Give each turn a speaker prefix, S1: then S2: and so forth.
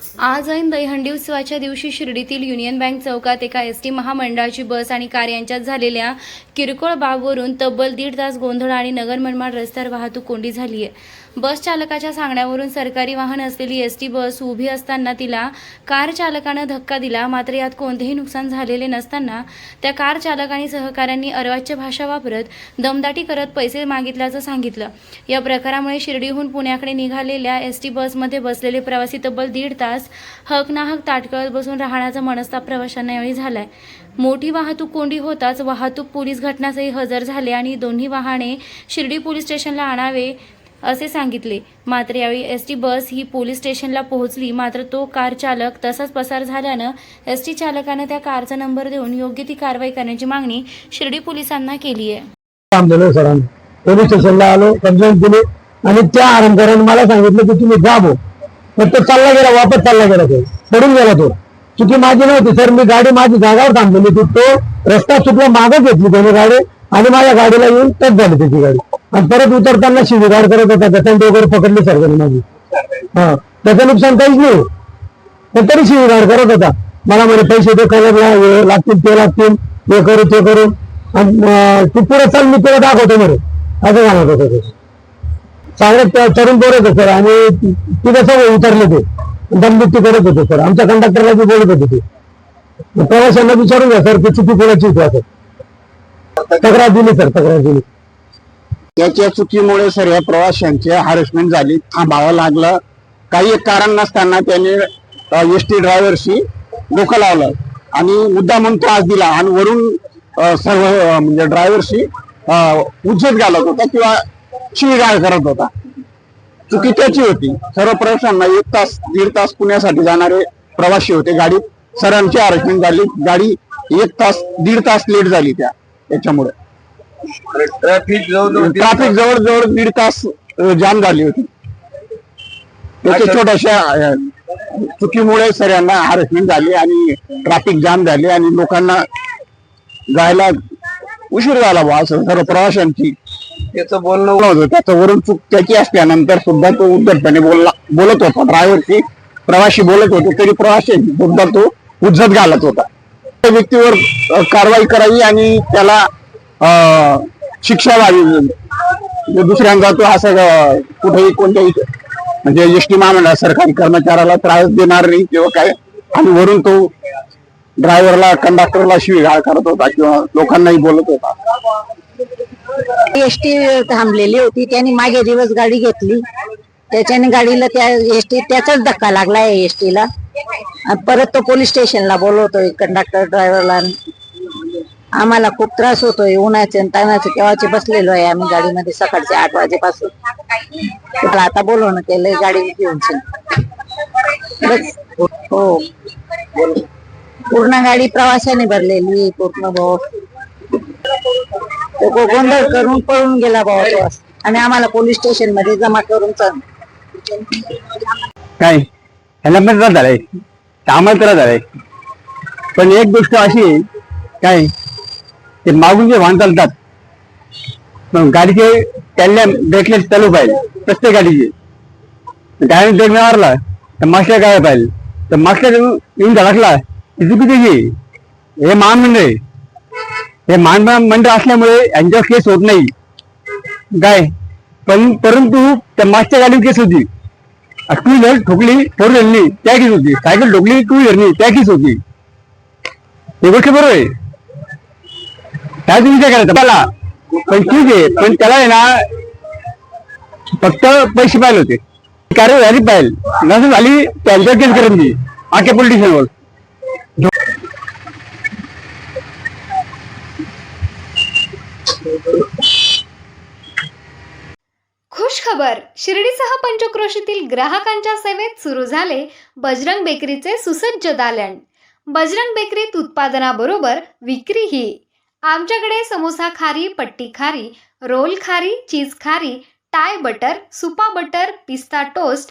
S1: आज ऐन दहीहंडी उत्सवाच्या दिवशी शिर्डीतील युनियन बँक चौकात एका एस टी महामंडळाची बस आणि कार यांच्यात झालेल्या किरकोळ बाबवरून तब्बल दीड तास गोंधळ आणि नगर मनमाड रस्त्यावर वाहतूक कोंडी झाली आहे बस चालकाच्या सांगण्यावरून सरकारी वाहन असलेली एस टी बस उभी असताना तिला कार चालकानं धक्का दिला मात्र यात कोणतेही नुकसान झालेले नसताना त्या कार चालक आणि सहकाऱ्यांनी अर्वाच्य भाषा वापरत दमदाटी करत पैसे मागितल्याचं सांगितलं. या प्रकारामुळे शिर्डीहून पुण्याकडे निघालेल्या एस टी बसमध्ये बसलेले प्रवासी तब्बल दीड तास हक नाहक ताटकळत बसून राहण्याचा मनस्ताप प्रवाशांना यावेळी झालाय. मोठी वाहतूक कोंडी होताच वाहतूक पोलीस घटनासही हजर झाले आणि दोन्ही वाहने शिर्डी पोलीस स्टेशनला आणावे असे सांगितले. मात्र यावेळी एस टी बस ही पोलीस स्टेशनला पोहोचली. मात्र तो कार चालक तसाच पसार झाल्यानं एस टी चालकानं त्या कारचा नंबर देऊन योग्य ती कारवाई करण्याची मागणी शिर्डी पोलिसांना केली आहे.
S2: सरांनी पोलीस स्टेशनला आलो कंप्लेंट दिली आणि त्या आरंभकरांनी मला सांगितलं की तुम्ही जाबो भाऊ तो चालला गेला वापस चालला गेला तो. पडून गेला तो. चुकी माझी नव्हती सर मी गाडी माझी जागावर थांबलेली होती. तो रस्ता चुकला मागच घेतली त्याने गाडी आणि माझ्या गाडीला येऊन टच झाली त्याची गाडी. आणि परत उतरताना शिवीगाड करत होता त्याच्यात वगैरे पकडली सर माझी. हा त्याचं नुकसान काहीच नाही. पण तरी शिवीगाड करत होता. मला म्हणे पैसे दे कलर लागतील ते लागतील हे करू ते करू. आणि तू पुढे चाल मी तुला दाखवतो म्हणे. असं सांगत होतं ते. चांगलं तरुण पोरत होते सर. आणि तिथे सगळे उतरले ते. दमबिट्टी करत होते सर. आमच्या कंडक्टरला बी बोलत होते ते. प्रवाशांना विचारून घ्या सर की चुकी कोणाची होती असं तक्रार दिली सर तक्रार दिली.
S3: त्याच्या चुकीमुळे सर या प्रवाशांची हॅरेसमेंट झाली. थांबावं लागलं. काही एक कारण नसताना त्याने एस टी ड्रायव्हरशी डोकं लावलं. आणि मुद्दा म्हणून त्रास दिला. आणि वरून सर्व म्हणजे ड्रायव्हरशी उज्जत घालत होता किंवा शिवीगाळ करत होता. चुकी त्याची होती. सर्व प्रवाशांना एक तास दीड तास पुण्यासाठी जाणारे प्रवासी होते. गाडीत सर्वांची हॅरेसमेंट झाली. गाडी एक तास दीड तास लेट झाली त्या त्याच्यामुळे.
S4: ट्रॅफिक जवळ
S3: ट्रॅफिक जवळजवळ दीड तास जाम झाली होती. त्याच्या छोट्याशा चुकीमुळे सगळ्यांना हॅरेसमेंट झाली आणि ट्रॅफिक जाम झाले आणि लोकांना जायला उशीर झाला बा असं सर्व प्रवाशांची.
S4: त्याचं बोलणं
S3: होतं. त्याचं वरून चूक त्याची असल्यानंतर सुद्धा तो उद्धटपणे बोलला. बोलत होता. ड्रायव्हरशी प्रवासी बोलत होते. तरी प्रवासी सुद्धा तो उज्जत घालत होता. त्या व्यक्तीवर कारवाई करावी आणि त्याला शिक्षा व्हावी. म्हणजे दुसऱ्यांदा तो असं कुठेही कोणत्याही म्हणजे एस टी महामंडळ सरकारी कर्मचाऱ्याला त्रास देणार नाही किंवा काय. आणि वरून तो ड्रायव्हरला कंडक्टरला शिवीगाळ करत होता किंवा लोकांनाही बोलत होता.
S5: एसटी थांबलेली होती. त्यांनी मागे दिवस गाडी घेतली. त्याच्याने गाडीला त्या एसटी त्याचाच धक्का लागला एसटी एसटीला. परत तो पोलीस स्टेशनला बोलवतोय कंडक्टर ड्रायव्हरला आम्हाला खूप त्रास होतोय. उन्हाचे तानाचे केव्हाचे बसलेलो आहे आम्ही गाडीमध्ये सकाळचे आठ वाजेपासून. आता बोलवणं केलंय गाडी घेऊन हो. पूर्ण गाडी प्रवाशाने भरलेली पूर्ण भाऊ. तो गो- गोंधळ करून पळून गेला बाबा तो आणि आम्हाला पोलीस स्टेशनमध्ये जमा करून
S3: काय? ह्याला पण त्रास झालाय. आम्हाला त्रास झालाय. पण एक गोष्ट अशी आहे, काय? ते मागून जे वाहन चालतात मग गाडीचे त्याला ब्रेकलेट चालू पाहिजे प्रत्येक गाडीचे. गाडी ब्रेक मारला तर मागच्या काय पाहिजे. तर मागच्या येऊन धडकला ही किती हे महामंडळ आहे. हे महामंडळ असल्यामुळे यांच्यावर केस होत नाही. काय? पण परंतु त्या मागच्या गाडी केस होती. टू व्हीलर ठोकली फोर व्हीलरनी त्या केस होती. सायकल ठोकली टू व्हीलरनी त्या केस होती. हे गोष्ट बरोबर आहे. काय तुम्ही काय करायचं? मला पण ठीक आहे. पण त्याला आहे ना फक्त पैसे पाहिजे होते. कार्य झाली पाहिजे. नसं झाली त्यांच्यावर केस करेन मी आखे पोलिटिशियनवर
S6: खबर. शिर्डीसह पंचक्रोशीतील ग्राहकांच्या सेवेत सुरू झाले बजरंग बेकरीचे सुसज्ज दालन. बजरंग बेकरीत उत्पादनाबरोबर विक्रीही. आमच्याकडे समोसा खारी पट्टी खारी रोल खारी चीज खारी टाय बटर सुपा बटर पिस्ता टोस्ट